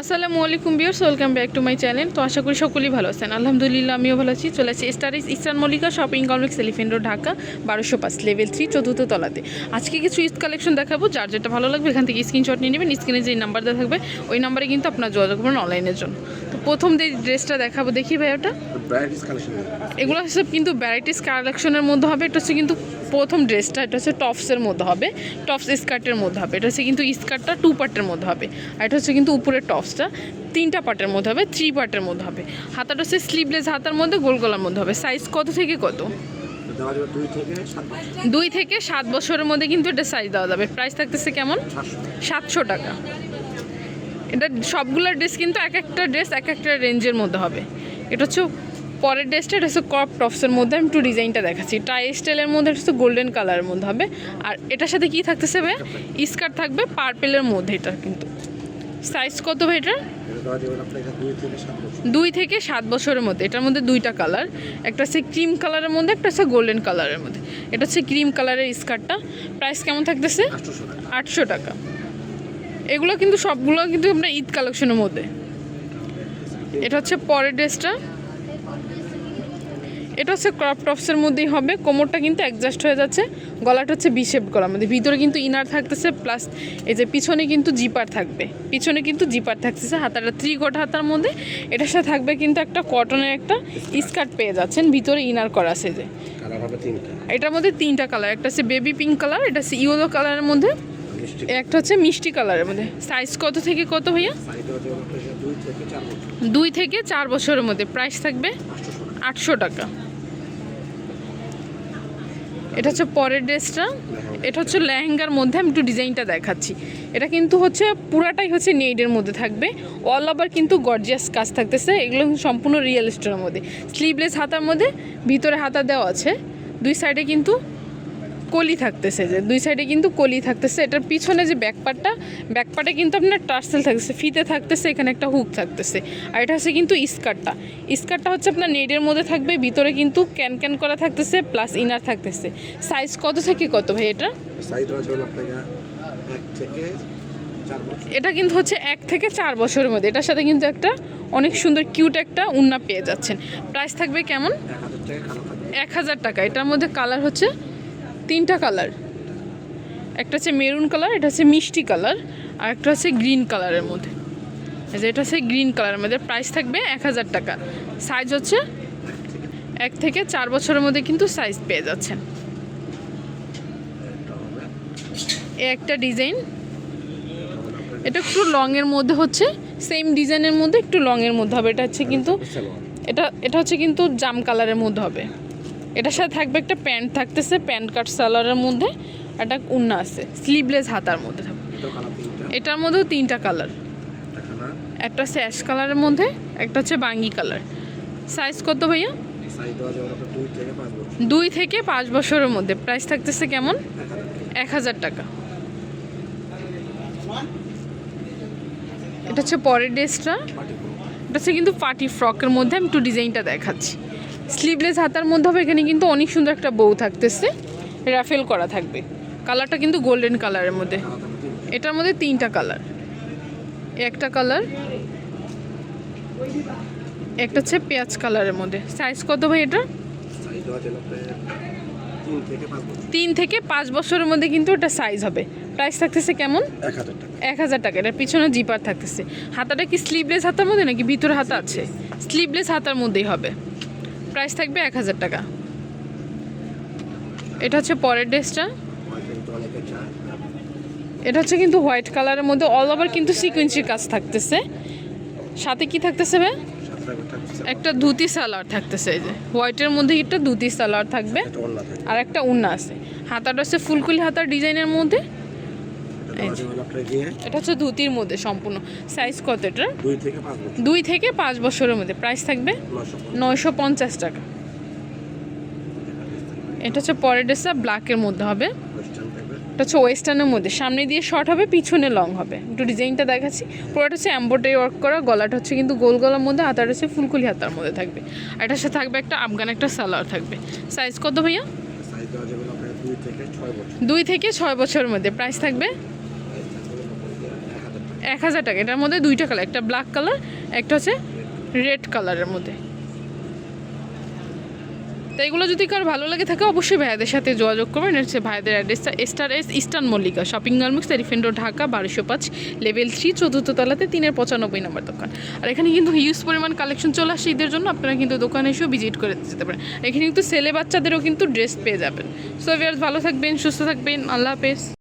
আসসালামু আলাইকুম বিয়ার্স welcome back to my channel. তো আশা করি সকলেই ভালো আছেন। আলহামদুলিল্লাহ, আমিও ভালো আছি। চলে আসছি stars eastern Mallika shopping complex, elephant road, Dhaka, বারোশো পাঁচ লেভেল থ্রি চতুর্থ তলাতে। আজকে কিছু ঈদ কালেকশন দেখাবো, যার যেটা ভালো লাগবে, এখান থেকে স্ক্রিনশট নিয়ে নেবেন। স্ক্রিনে যে নাম্বার দেওয়া থাকবে, ওই নাম্বারে কিন্তু আপনার যোগাযোগ করবেন অনলাইনের জন্য। প্রথম যে ড্রেসটা দেখাবো দেখি ভাই ওটা। এগুলো হচ্ছে কিন্তু ভ্যারাইটিস কালেকশনের মধ্যে হবে এটা হচ্ছে কিন্তু প্রথম ড্রেসটা এটা হচ্ছে টপসের মধ্যে হবে টপস স্কার্টের মধ্যে হবে এটা হচ্ছে কিন্তু স্কার্টটা টু পার্টের মধ্যে হবে আর এটা হচ্ছে কিন্তু উপরের টপসটা তিনটা পার্টের মধ্যে হবে থ্রি পার্টের মধ্যে হবে হাতাটা হচ্ছে স্লিভলেস হাতার মধ্যে গোল গলার মধ্যে হবে সাইজ কত থেকে কত? দুই থেকে সাত দুই থেকে সাত বছরের মধ্যে কিন্তু এটা সাইজ দেওয়া যাবে প্রাইস থাকতেছে কেমন? সাতশো টাকা। এটা সবগুলো ড্রেস কিন্তু এক একটা ড্রেস এক একটা রেঞ্জের মধ্যে হবে। এটা হচ্ছে পরের ড্রেসটা এটা হচ্ছে ক্রপ টপসের মধ্যে। আমি একটু ডিজাইনটা দেখাচ্ছি। টাই স্টাইলের মধ্যে এটা হচ্ছে গোল্ডেন কালারের মধ্যে হবে। আর এটার সাথে কি থাকতেছে ভাই স্কার্ট থাকবে পার্পেলের মধ্যে এটা কিন্তু। সাইজ কত ভাই এটা দুই থেকে সাত বছরের মধ্যে। এটার মধ্যে দুইটা কালার একটা হচ্ছে ক্রিম কালারের মধ্যে একটা হচ্ছে গোল্ডেন কালারের মধ্যে। এটা হচ্ছে ক্রিম কালারের স্কার্টটা প্রাইস কেমন থাকতেছে? আটশো টাকা। এগুলো কিন্তু সবগুলো কিন্তু আমরা ঈদ কালেকশনের মধ্যে। এটা হচ্ছে পরের ড্রেসটা। এটা হচ্ছে ক্রপ টপসের মধ্যেই হবে। কোমরটা কিন্তু অ্যাডজাস্ট হয়ে যাচ্ছে। গলাটা হচ্ছে বিশেপ করা আমাদের ভিতরে কিন্তু ইনার থাকতেছে প্লাস এই যে পিছনে কিন্তু জিপার থাকবে। পিছনে কিন্তু জিপার থাকতেছে হাতাটা থ্রি কোট হাতার মধ্যে। এটার সাথে থাকবে কিন্তু একটা কটনের একটা স্কার্ট পেয়ে যাচ্ছেন। ভিতরে ইনার করা আছে যে। এটার মধ্যে তিনটা কালার একটা হচ্ছে বেবি পিঙ্ক কালার এটা হচ্ছে ইয়েলো কালারের মধ্যে। একটা হচ্ছে মিষ্টি কালারের মধ্যে। সাইজ কত থেকে কত ভাইয়া? দুই থেকে চার বছরের মধ্যে। প্রাইস থাকবে আটশো টাকা। এটা হচ্ছে পরের ড্রেসটা। এটা হচ্ছে লেহেঙ্গার মধ্যে আমি একটু ডিজাইনটা দেখাচ্ছি। এটা কিন্তু হচ্ছে পুরাটাই হচ্ছে নেইডের মধ্যে থাকবে। অল ওভার কিন্তু গর্জিয়াস কাজ থাকতেছে। এগুলো সম্পূর্ণ রিয়েল মধ্যে। স্লিভলেস হাতার মধ্যে ভিতরে হাতা দেওয়া আছে। দুই সাইডে কিন্তু কলি থাকতেছে যে দুই সাইডে কিন্তু কলি থাকতেছে। এটার পিছনে যে ব্যাকপার্টটা ব্যাকপার্টে কিন্তু আপনার টার্সেল থাকতেছে ফিতে থাকতেছে এখানে একটা হুক থাকতেছে। আর এটা হচ্ছে কিন্তু স্কার্টটা। স্কার্টটা হচ্ছে আপনার নেটের মধ্যে থাকবে ভিতরে কিন্তু ক্যান ক্যান করা থাকতেছে প্লাস ইনার থাকতেছে। সাইজ কত থেকে কত ভাই এটা? সাইজ থেকে এটা কিন্তু হচ্ছে এক থেকে চার বছরের মধ্যে। এটার সাথে কিন্তু একটা অনেক সুন্দর কিউট একটা উন্না পেয়ে যাচ্ছেন। প্রাইস থাকবে কেমন? এক হাজার টাকা। এটার মধ্যে কালার হচ্ছে তিনটা কালার। একটা হচ্ছে মেরুন কালার এটা হচ্ছে মিষ্টি কালার আর একটা হচ্ছে গ্রিন কালারের মধ্যে। এটা হচ্ছে গ্রিন কালারের মধ্যে। প্রাইস থাকবে এক হাজার টাকা। সাইজ হচ্ছে এক থেকে চার বছরের মধ্যে কিন্তু সাইজ পেয়ে যাচ্ছেন। এ একটা ডিজাইন। এটা একটু লংয়ের মধ্যে হচ্ছে সেম ডিজাইনের মধ্যে একটু লংয়ের মধ্যে হবে। এটা হচ্ছে কিন্তু এটা এটা হচ্ছে কিন্তু জাম কালারের মধ্যে হবে। এটার সাথে থাকবে একটা প্যান্ট থাকতেছে প্যান্ট কাট সালোয়ারের মধ্যে একটা উন্না আছে স্লিভলেস হাতার মধ্যে থাকবে। এটার মধ্যেও তিনটা কালার একটা অ্যাশ কালারের মধ্যে একটা হচ্ছে বাঙ্গি কালার সাইজ কত ভাইয়া? দুই থেকে পাঁচ বছরের মধ্যে। প্রাইস থাকতেছে কেমন? এক হাজার টাকা এক হাজার টাকা। এটা হচ্ছে পরের ড্রেসটা এটা হচ্ছে কিন্তু পার্টি ফ্রকের মধ্যে আমি একটু ডিজাইনটা দেখাচ্ছি। স্লিভলেস হাতার মধ্যে হবে এখানে কিন্তু অনেক সুন্দর একটা বউ থাকতেছে। রাফেল করা থাকবে। কালারটা কিন্তু গোল্ডেন কালারের মধ্যে। এটার মধ্যে তিনটা কালার একটা কালার একটা হচ্ছে পেঁয়াজ কালারের মধ্যে। সাইজ কত ভাই এটা? তিন থেকে পাঁচ বছরের মধ্যে কিন্তু এটা সাইজ হবে। প্রাইস থাকতেছে কেমন? এক হাজার টাকা। এক হাজার টাকা। এটার পিছনে জিপার থাকতেছে। হাতাটা কি স্লিভলেস হাতার মধ্যে নাকি ভিতরে হাতা আছে? স্লিভলেস হাতার মধ্যেই হবে। প্রাইস থাকবে এক হাজার টাকা। এটা হচ্ছে পরের ড্রেসটা। এটা হচ্ছে কিন্তু হোয়াইট কালারের মধ্যে অল ওভার কিন্তু সিকুয়েন্সির কাজ থাকতেছে। সাথে কি থাকতেছে ভাই? একটা ধুতি সালোয়ার থাকতেছে এই যে। হোয়াইটের মধ্যে একটা ধুতি সালোয়ার থাকবে। আর একটা উন্না আছে। হাতাটা হচ্ছে ফুলকুলি হাতার ডিজাইনের মধ্যে। এটা গিয়ে এটা হচ্ছে ধুতির মধ্যে সম্পূর্ণ। সাইজ কত এটা দুই থেকে পাঁচ বছরের মধ্যে। প্রাইস থাকবে? নয়শো পঞ্চাশ। টাকা। এটা হচ্ছে পরের ড্রেসটা ব্ল্যাকের মধ্যে হবে। এটা হচ্ছে ওয়েস্টার্নের মধ্যে। সামনে দিয়ে শর্ট হবে পিছনে লং হবে। একটু ডিজাইনটা দেখাচ্ছি। পুরোটা হচ্ছে এম্ব্রয়ডারি ওয়ার্ক করা গলাটা হচ্ছে কিন্তু গোল গলার মধ্যে হাতাটা হচ্ছে ফুলকুলি হাতার মধ্যে থাকবে। আর এটার সাথে থাকবে একটা আফগান একটা সালোয়ার থাকবে। সাইজ কত ভাইয়া? দুই থেকে ছয় বছরের মধ্যে। প্রাইস থাকবে? এক হাজার টাকা। এটার মধ্যে দুইটা কালার একটা ব্ল্যাক কালার একটা হচ্ছে রেড কালারের মধ্যে। তো এগুলো যদি কার ভালো লাগে থাকে, অবশ্যই ভাইয়াদের সাথে যোগাযোগ করবেন। হচ্ছে ভাইয়াদের অ্যাড্রেসটা star S eastern Mallika shopping garments elephant road Dhaka বারোশো পাঁচ লেভেল থ্রি চতুর্থ তলাতে, তিনের পঁচানব্বই নম্বর দোকান। আর এখানে কিন্তু হিউজ পরিমাণ কালেকশন চলে আসে ঈদের জন্য। আপনারা কিন্তু দোকানে এসেও ভিজিট করে যেতে পারেন। এখানে কিন্তু ছেলে বাচ্চাদেরও কিন্তু ড্রেস পেয়ে যাবেন। সো ভিয়ার্স ভালো থাকবেন, সুস্থ থাকবেন। আল্লাহ হাফেজ।